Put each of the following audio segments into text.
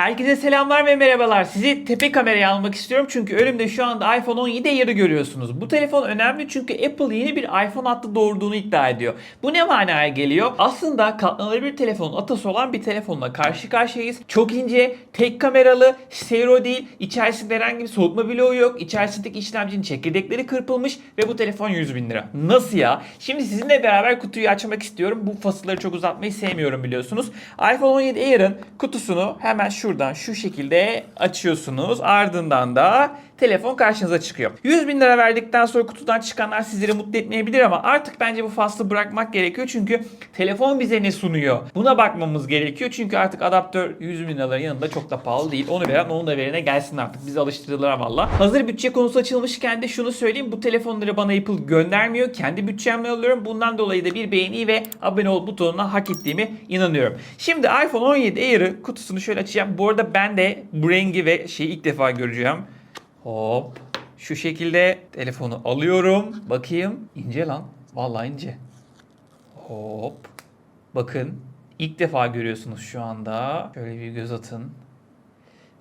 Herkese selamlar ve merhabalar. Sizi tepe kameraya almak istiyorum çünkü önümde şu anda iPhone 17 Air'ı görüyorsunuz. Bu telefon önemli çünkü Apple yeni bir iPhone hattı doğurduğunu iddia ediyor. Bu ne manaya geliyor? Aslında katlanabilir telefonun atası olan bir telefonla karşı karşıyayız. Çok ince, tek kameralı, stereo değil, içerisinde herhangi bir soğutma bloğu yok. İçerisindeki işlemcinin çekirdekleri kırpılmış ve bu telefon 100 bin lira. Nasıl ya? Şimdi sizinle beraber kutuyu açmak istiyorum. Bu fasılları çok uzatmayı sevmiyorum biliyorsunuz. iPhone 17 Air'ın kutusunu hemen şuradan şu şekilde açıyorsunuz. Ardından da telefon karşınıza çıkıyor. 100 bin lira verdikten sonra kutudan çıkanlar sizleri mutlu etmeyebilir ama artık bence bu faslı bırakmak gerekiyor. Çünkü telefon bize ne sunuyor? Buna bakmamız gerekiyor. Çünkü artık adaptör 100 bin liraların yanında çok da pahalı değil. Onu veren onu da verene gelsin artık. Bizi alıştırdılar valla. Hazır bütçe konusu açılmışken de şunu söyleyeyim. Bu telefonları bana Apple göndermiyor. Kendi bütçemle alıyorum. Bundan dolayı da bir beğeni ve abone ol butonuna hak ettiğimi inanıyorum. Şimdi iPhone 17 Air'ı kutusunu şöyle açacağım. Bu arada ben de bu rengi ve şeyi ilk defa göreceğim. Hop. Şu şekilde telefonu alıyorum. Bakayım. İnce lan. Vallahi ince. Hop. Bakın. ilk defa görüyorsunuz şu anda. Şöyle bir göz atın.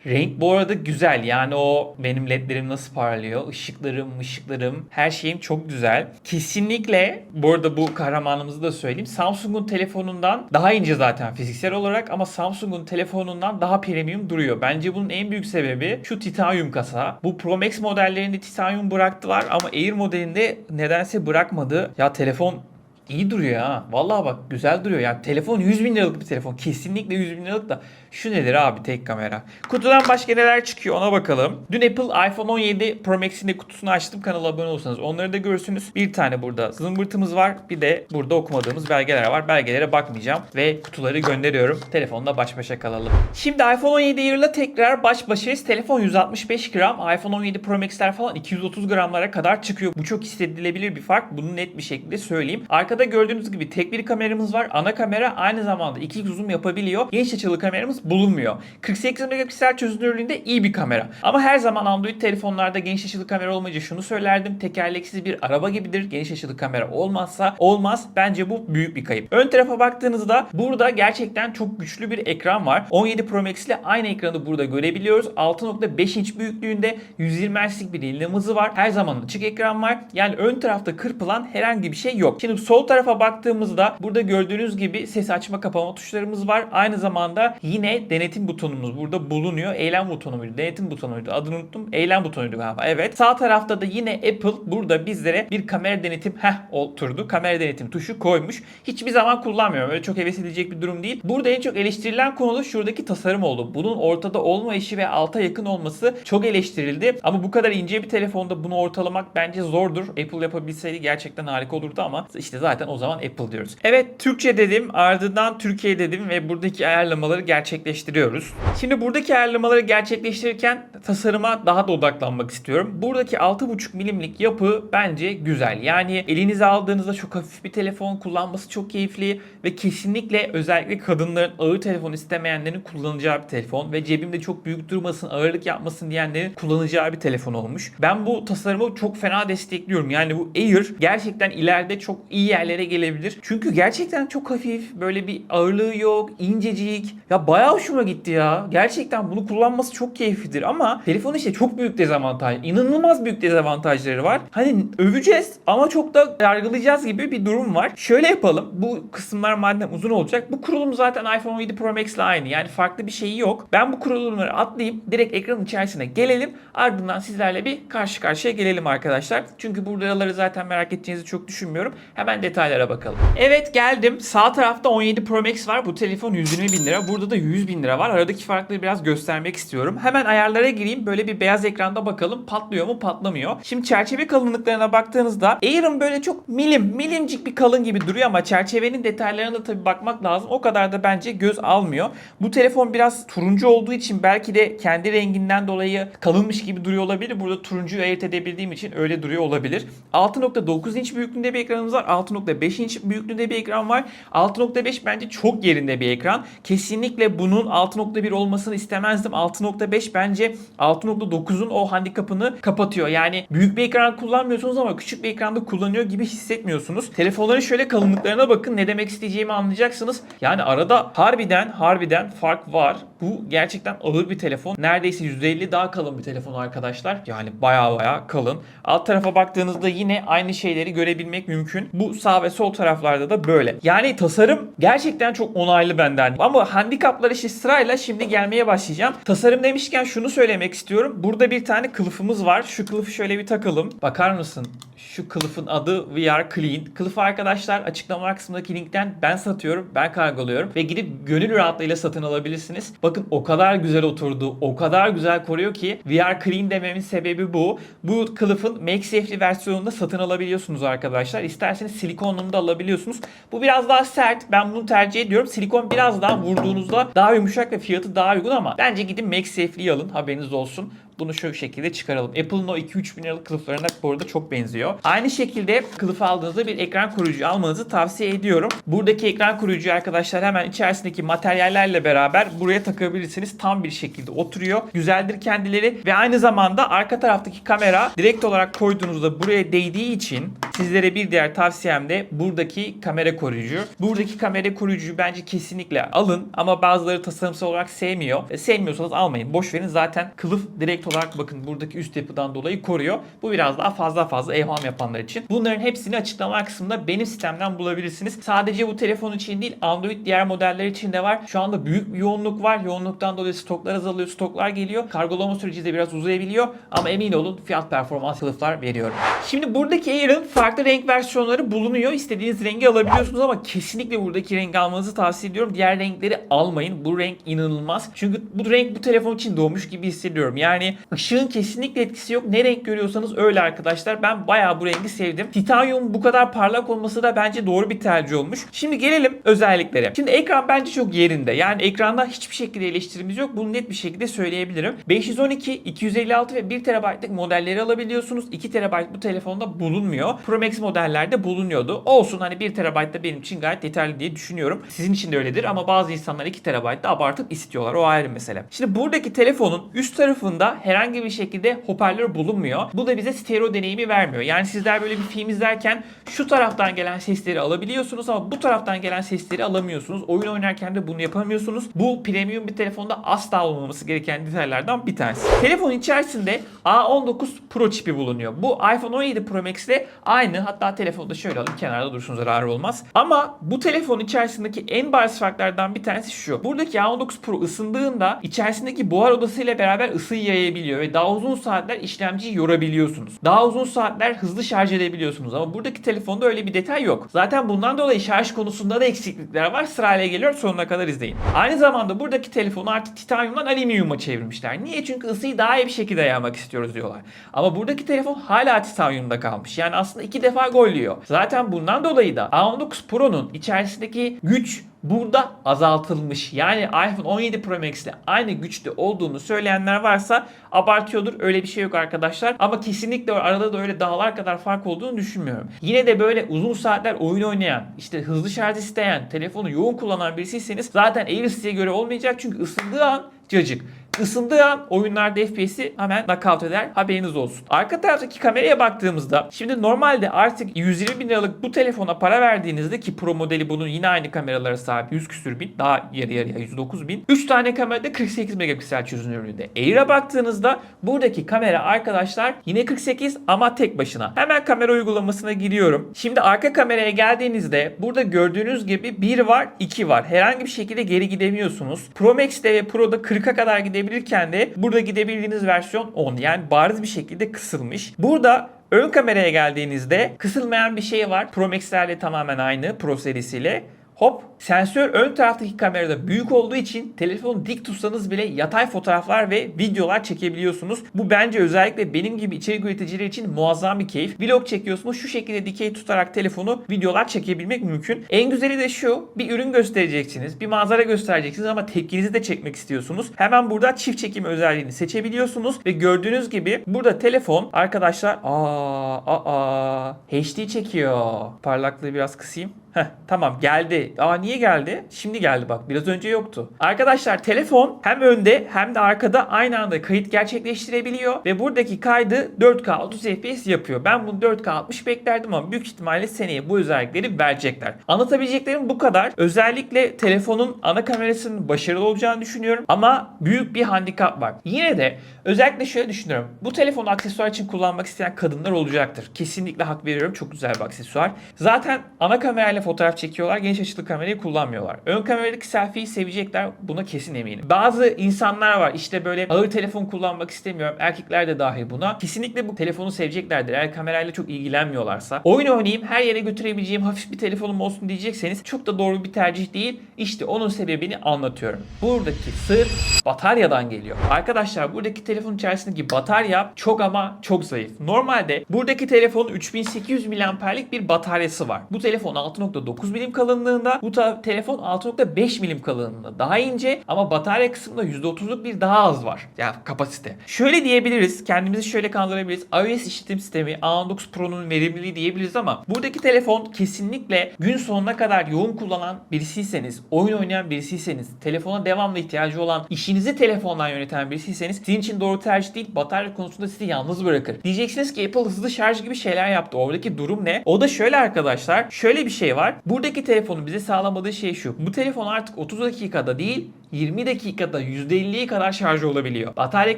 Renk bu arada güzel. Yani o benim ledlerim nasıl parlıyor. Işıklarım, ışıklarım, her şeyim çok güzel. Kesinlikle bu arada bu kahramanımızı da söyleyeyim. Samsung'un telefonundan daha ince zaten fiziksel olarak ama Samsung'un telefonundan daha premium duruyor. Bence bunun en büyük sebebi şu titanyum kasa. Bu Pro Max modellerinde titanyum bıraktılar ama Air modelinde nedense bırakmadı. Ya telefon İyi duruyor ha. Vallahi bak güzel duruyor. Yani telefon 100 bin liralık bir telefon. Kesinlikle 100 bin liralık da. Şu nedir abi tek kamera. Kutudan başka neler çıkıyor ona bakalım. Dün Apple iPhone 17 Pro Max'in de kutusunu açtım. Kanala abone olursanız onları da görürsünüz. Bir tane burada zımbırtımız var. Bir de burada okumadığımız belgeler var. Belgelere bakmayacağım. Ve kutuları gönderiyorum. Telefonla baş başa kalalım. Şimdi iPhone 17 Air'la tekrar baş başayız. Telefon 165 gram. iPhone 17 Pro Max'ler falan 230 gramlara kadar çıkıyor. Bu çok hissedilebilir bir fark. Bunu net bir şekilde söyleyeyim. Arkada gördüğünüz gibi tek bir kameramız var. Ana kamera aynı zamanda 2 zoom yapabiliyor. Geniş açılı kameramız bulunmuyor. 48 megapiksel çözünürlüğünde iyi bir kamera. Ama her zaman Android telefonlarda geniş açılı kamera olmayınca şunu söylerdim. Tekerleksiz bir araba gibidir. Geniş açılı kamera olmazsa olmaz. Bence bu büyük bir kayıp. Ön tarafa baktığınızda burada gerçekten çok güçlü bir ekran var. 17 Pro Max ile aynı ekranı burada görebiliyoruz. 6.5 inç büyüklüğünde 120 Hz'lik bir yenileme hızı var. Her zaman açık ekran var. Yani ön tarafta kırpılan herhangi bir şey yok. Şimdi sol tarafa baktığımızda burada gördüğünüz gibi ses açma kapama tuşlarımız var. Aynı zamanda yine denetim butonumuz burada bulunuyor. Eylem butonu muydu? Denetim butonu muydu? Adını unuttum. Eylem butonuydu galiba. Evet. Sağ tarafta da yine Apple burada bizlere bir kamera denetim heh oturdu. Kamera denetim tuşu koymuş. Hiçbir zaman kullanmıyorum. Öyle çok heves edilecek bir durum değil. Burada en çok eleştirilen konu da şuradaki tasarım oldu. Bunun ortada olmayışı ve alta yakın olması çok eleştirildi. Ama bu kadar ince bir telefonda bunu ortalamak bence zordur. Apple yapabilseydi gerçekten harika olurdu ama işte zaten o zaman Apple diyoruz. Evet Türkçe dedim ardından Türkiye dedim ve buradaki ayarlamaları gerçekleştiriyoruz. Şimdi buradaki ayarlamaları gerçekleştirirken tasarıma daha da odaklanmak istiyorum. Buradaki 6.5 milimlik yapı bence güzel. Yani elinize aldığınızda çok hafif bir telefon kullanması çok keyifli ve kesinlikle özellikle kadınların ağır telefon istemeyenlerin kullanacağı bir telefon ve cebimde çok büyük durmasın, ağırlık yapmasın diyenlerin kullanacağı bir telefon olmuş. Ben bu tasarımı çok fena destekliyorum. Yani bu Air gerçekten ileride çok iyi yerlere gelebilir. Çünkü gerçekten çok hafif, böyle bir ağırlığı yok, incecik. Ya bayağı hoşuma gitti ya. Gerçekten bunu kullanması çok keyiflidir ama telefon işte çok büyük dezavantaj. İnanılmaz büyük dezavantajları var. Hani öveceğiz ama çok da yargılayacağız gibi bir durum var. Şöyle yapalım. Bu kısımlar madem uzun olacak. Bu kurulum zaten iPhone 17 Pro Max ile aynı. Yani farklı bir şeyi yok. Ben bu kurulumları atlayıp direkt ekranın içerisine gelelim. Ardından sizlerle bir karşı karşıya gelelim arkadaşlar. Çünkü buraları zaten merak edeceğinizi çok düşünmüyorum. Hemen detaylara bakalım. Evet geldim. Sağ tarafta 17 Pro Max var. Bu telefon 120 bin lira. Burada da 100 bin lira var. Aradaki farkları biraz göstermek istiyorum. Hemen ayarlara gireyim. Böyle bir beyaz ekranda bakalım. Patlıyor mu patlamıyor. Şimdi çerçeve kalınlıklarına baktığınızda Air'ın böyle çok milim, milimcik bir kalın gibi duruyor ama çerçevenin detaylarına da tabii bakmak lazım. O kadar da bence göz almıyor. Bu telefon biraz turuncu olduğu için belki de kendi renginden dolayı kalınmış gibi duruyor olabilir. Burada turuncuyu ayırt edebildiğim için öyle duruyor olabilir. 6.9 inç büyüklüğünde bir ekranımız var. 6.5 inç büyüklüğünde bir ekran var. 6.5 bence çok yerinde bir ekran. Kesinlikle bunu bunun 6.1 olmasını istemezdim. 6.5 bence 6.9'un o handikapını kapatıyor. Yani büyük bir ekran kullanmıyorsunuz ama küçük bir ekranda kullanıyor gibi hissetmiyorsunuz. Telefonların şöyle kalınlıklarına bakın ne demek isteyeceğimi anlayacaksınız. Yani arada harbiden harbiden fark var. Bu gerçekten ağır bir telefon. Neredeyse %50 daha kalın bir telefon arkadaşlar. Yani baya baya kalın. Alt tarafa baktığınızda yine aynı şeyleri görebilmek mümkün. Bu sağ ve sol taraflarda da böyle. Yani tasarım gerçekten çok onaylı benden. Ama handikaplar işte sırayla şimdi gelmeye başlayacağım. Tasarım demişken şunu söylemek istiyorum. Burada bir tane kılıfımız var. Şu kılıfı şöyle bir takalım. Bakar mısın? Şu kılıfın adı VR Clean. Kılıfı arkadaşlar açıklama kısmındaki linkten ben satıyorum, ben kargoluyorum ve gidip gönül rahatlığıyla satın alabilirsiniz. Bakın o kadar güzel oturdu, o kadar güzel koruyor ki VR Clean dememin sebebi bu. Bu kılıfın MagSafe'li versiyonunda satın alabiliyorsunuz arkadaşlar. İsterseniz silikonunu da alabiliyorsunuz. Bu biraz daha sert. Ben bunu tercih ediyorum. Silikon biraz daha vurduğunuzda daha yumuşak ve fiyatı daha uygun ama bence gidin MagSafe'li alın. Haberiniz olsun. Bunu şu şekilde çıkaralım. Apple'ın o 2-3 bin liralık kılıflarına bu arada çok benziyor. Aynı şekilde kılıf aldığınızda bir ekran koruyucu almanızı tavsiye ediyorum. Buradaki ekran koruyucuyu arkadaşlar hemen içerisindeki materyallerle beraber buraya takabilirsiniz. Tam bir şekilde oturuyor. Güzeldir kendileri ve aynı zamanda arka taraftaki kamera direkt olarak koyduğunuzda buraya değdiği için sizlere bir diğer tavsiyem de buradaki kamera koruyucu. Buradaki kamera koruyucuyu bence kesinlikle alın ama bazıları tasarımsal olarak sevmiyor. E, sevmiyorsanız almayın. Boş verin zaten kılıf direkt olarak bakın buradaki üst yapıdan dolayı koruyor. Bu biraz daha fazla fazla evham yapanlar için. Bunların hepsini açıklama kısmında benim sistemden bulabilirsiniz. Sadece bu telefon için değil Android diğer modeller için de var. Şu anda büyük bir yoğunluk var. Yoğunluktan dolayı stoklar azalıyor, stoklar geliyor. Kargolama süreci de biraz uzayabiliyor ama emin olun fiyat performans kılıflar veriyorum. Şimdi buradaki Air'ın farklı renk versiyonları bulunuyor. İstediğiniz rengi alabiliyorsunuz ama kesinlikle buradaki rengi almanızı tavsiye ediyorum. Diğer renkleri almayın. Bu renk inanılmaz. Çünkü bu renk bu telefon için doğmuş gibi hissediyorum. Yani ışığın kesinlikle etkisi yok. Ne renk görüyorsanız öyle arkadaşlar. Ben bayağı bu rengi sevdim. Titanium bu kadar parlak olması da bence doğru bir tercih olmuş. Şimdi gelelim özelliklere. Şimdi ekran bence çok yerinde. Yani ekranda hiçbir şekilde eleştirimiz yok. Bunu net bir şekilde söyleyebilirim. 512, 256 ve 1 TB'lık modelleri alabiliyorsunuz. 2 TB bu telefonda bulunmuyor. Pro Max modellerde bulunuyordu. Olsun hani 1 TB da benim için gayet yeterli diye düşünüyorum. Sizin için de öyledir ama bazı insanlar 2 TB da abartıp istiyorlar. O ayrı mesele. Şimdi buradaki telefonun üst tarafında herhangi bir şekilde hoparlör bulunmuyor. Bu da bize stereo deneyimi vermiyor. Yani sizler böyle bir film izlerken şu taraftan gelen sesleri alabiliyorsunuz ama bu taraftan gelen sesleri alamıyorsunuz. Oyun oynarken de bunu yapamıyorsunuz. Bu premium bir telefonda asla olmaması gereken detaylardan bir tanesi. Telefonun içerisinde A19 Pro çipi bulunuyor. Bu iPhone 17 Pro Max ile aynı. Hatta telefonu da şöyle alayım kenarda dursun zararı olmaz. Ama bu telefonun içerisindeki en bariz farklardan bir tanesi şu. Buradaki A19 Pro ısındığında içerisindeki buhar odasıyla beraber ısıyı yayabiliyor ve daha uzun saatler işlemciyi yorabiliyorsunuz. Daha uzun saatler hızlı şarj edebiliyorsunuz ama buradaki telefonda öyle bir detay yok. Zaten bundan dolayı şarj konusunda da eksiklikler var. Sırayla geliyor sonuna kadar izleyin. Aynı zamanda buradaki telefonu artık titanyumdan alüminyuma çevirmişler. Niye? Çünkü ısıyı daha iyi bir şekilde yaymak istiyoruz diyorlar. Ama buradaki telefon hala titanyumda kalmış. Yani aslında iki defa gol yiyor. Zaten bundan dolayı da A19 Pro'nun içerisindeki güç burada azaltılmış. Yani iPhone 17 Pro Max ile aynı güçte olduğunu söyleyenler varsa abartıyordur. Öyle bir şey yok arkadaşlar. Ama kesinlikle arada da öyle dağlar kadar fark olduğunu düşünmüyorum. Yine de böyle uzun saatler oyun oynayan, işte hızlı şarj isteyen, telefonu yoğun kullanan birisiyseniz zaten Air size göre olmayacak. Çünkü ısındığı an cacık. Isındığı an oyunlarda FPS'i hemen knockout eder. Haberiniz olsun. Arka taraftaki kameraya baktığımızda şimdi normalde artık 120 bin liralık bu telefona para verdiğinizde ki Pro modeli bunun yine aynı kameralara sahip 100 küsür bin daha yarı yarıya 109 bin. 3 tane kamerada 48 megapiksel çözünürlüğünde. Air'a baktığınızda buradaki kamera arkadaşlar yine 48 ama tek başına. Hemen kamera uygulamasına giriyorum. Şimdi arka kameraya geldiğinizde burada gördüğünüz gibi 1 var 2 var. Herhangi bir şekilde geri gidemiyorsunuz. Pro Max'te ve Pro'da 40'a kadar gidebilirken de burada gidebildiğiniz versiyon 10. Yani bariz bir şekilde kısılmış. Burada ön kameraya geldiğinizde kısılmayan bir şey var. Pro Max'lerle tamamen aynı Pro serisiyle. Hop sensör ön taraftaki kamerada büyük olduğu için telefonu dik tutsanız bile yatay fotoğraflar ve videolar çekebiliyorsunuz. Bu bence özellikle benim gibi içerik üreticileri için muazzam bir keyif. Vlog çekiyorsunuz şu şekilde dikey tutarak telefonu videolar çekebilmek mümkün. En güzeli de şu bir ürün göstereceksiniz bir manzara göstereceksiniz ama tepkinizi de çekmek istiyorsunuz. Hemen burada çift çekim özelliğini seçebiliyorsunuz ve gördüğünüz gibi burada telefon arkadaşlar aa aa HD çekiyor. Parlaklığı biraz kısayım. Heh. Tamam geldi. Aa niye geldi? Şimdi geldi bak. Biraz önce yoktu. Arkadaşlar telefon hem önde hem de arkada aynı anda kayıt gerçekleştirebiliyor ve buradaki kaydı 4K 30 FPS yapıyor. Ben bunu 4K 60 beklerdim ama büyük ihtimalle seneye bu özellikleri verecekler. Anlatabileceklerim bu kadar. Özellikle telefonun ana kamerasının başarılı olacağını düşünüyorum ama büyük bir handikap var. Yine de özellikle şöyle düşünüyorum. Bu telefonu aksesuar için kullanmak isteyen kadınlar olacaktır. Kesinlikle hak veriyorum. Çok güzel bir aksesuar. Zaten ana kamerayla fotoğraf çekiyorlar. Geniş açılı kamerayı kullanmıyorlar. Ön kameradaki selfie'yi sevecekler. Buna kesin eminim. Bazı insanlar var işte böyle ağır telefon kullanmak istemiyorum. Erkekler de dahil buna. Kesinlikle bu telefonu seveceklerdir. Eğer kamerayla çok ilgilenmiyorlarsa. Oyun oynayayım, her yere götürebileceğim hafif bir telefonum olsun diyecekseniz çok da doğru bir tercih değil. İşte onun sebebini anlatıyorum. Buradaki sır bataryadan geliyor. Arkadaşlar buradaki telefon içerisindeki batarya çok ama çok zayıf. Normalde buradaki telefonun 3800 mAh'lik bir bataryası var. Bu telefon 6.9 milim kalınlığında, bu telefon 6.5 milim kalınlığında. Daha ince ama batarya kısmında %30'luk bir daha az var. Yani kapasite. Şöyle diyebiliriz, kendimizi şöyle kandırabiliriz. iOS işletim sistemi A19 Pro'nun verimliliği diyebiliriz ama buradaki telefon kesinlikle gün sonuna kadar yoğun kullanan birisiyseniz, oyun oynayan birisiyseniz, telefona devamlı ihtiyacı olan, işinizi telefondan yöneten birisiyseniz sizin için doğru tercih değil, batarya konusunda sizi yalnız bırakır. Diyeceksiniz ki Apple hızlı şarj gibi şeyler yaptı. Oradaki durum ne? O da şöyle arkadaşlar. Şöyle bir şey var. Buradaki telefonun bize sağlamadığı şey şu. Bu telefon artık 30 dakikada değil 20 dakikada %50'ye kadar şarj olabiliyor. Batarya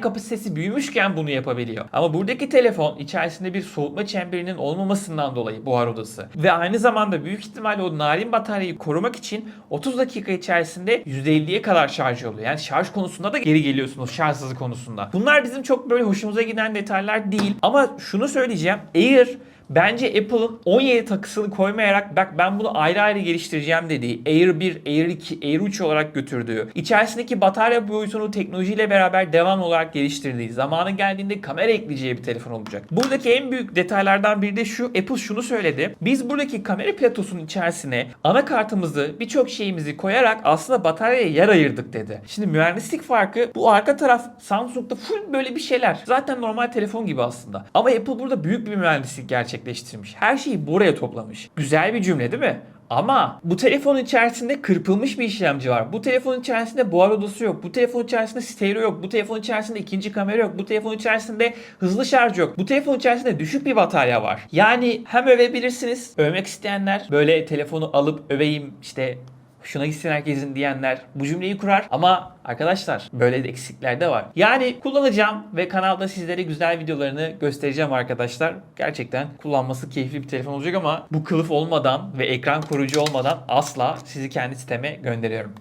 kapasitesi büyümüşken bunu yapabiliyor. Ama buradaki telefon içerisinde bir soğutma çemberinin olmamasından dolayı buhar odası. Ve aynı zamanda büyük ihtimalle o narin bataryayı korumak için 30 dakika içerisinde %50'ye kadar şarj oluyor. Yani şarj konusunda da geri geliyorsunuz şarjsızlık konusunda. Bunlar bizim çok böyle hoşumuza giden detaylar değil. Ama şunu söyleyeceğim. Air Bence Apple'ın 17 takısını koymayarak bak ben bunu ayrı ayrı geliştireceğim dediği Air 1, Air 2, Air 3 olarak götürdüğü, içerisindeki batarya boyutunu teknolojiyle beraber devam olarak geliştirdiği, zamanı geldiğinde kamera ekleyeceği bir telefon olacak. Buradaki en büyük detaylardan biri de şu, Apple şunu söyledi. Biz buradaki kamera platosunun içerisine anakartımızı, birçok şeyimizi koyarak aslında bataryaya yer ayırdık dedi. Şimdi mühendislik farkı bu arka taraf Samsung'da full böyle bir şeyler. Zaten normal telefon gibi aslında. Ama Apple burada büyük bir mühendislik gerçekleştirmiş. Her şeyi buraya toplamış. Güzel bir cümle değil mi? Ama bu telefonun içerisinde kırpılmış bir işlemci var. Bu telefonun içerisinde buhar odası yok. Bu telefonun içerisinde stereo yok. Bu telefonun içerisinde ikinci kamera yok. Bu telefonun içerisinde hızlı şarj yok. Bu telefonun içerisinde düşük bir batarya var. Yani hem övebilirsiniz. Övmek isteyenler böyle telefonu alıp öveyim işte Şuna gitsin herkesin diyenler bu cümleyi kurar ama arkadaşlar böyle de eksikler de var. Yani kullanacağım ve kanalda sizlere güzel videolarını göstereceğim arkadaşlar. Gerçekten kullanması keyifli bir telefon olacak ama bu kılıf olmadan ve ekran koruyucu olmadan asla sizi kendi siteme gönderiyorum.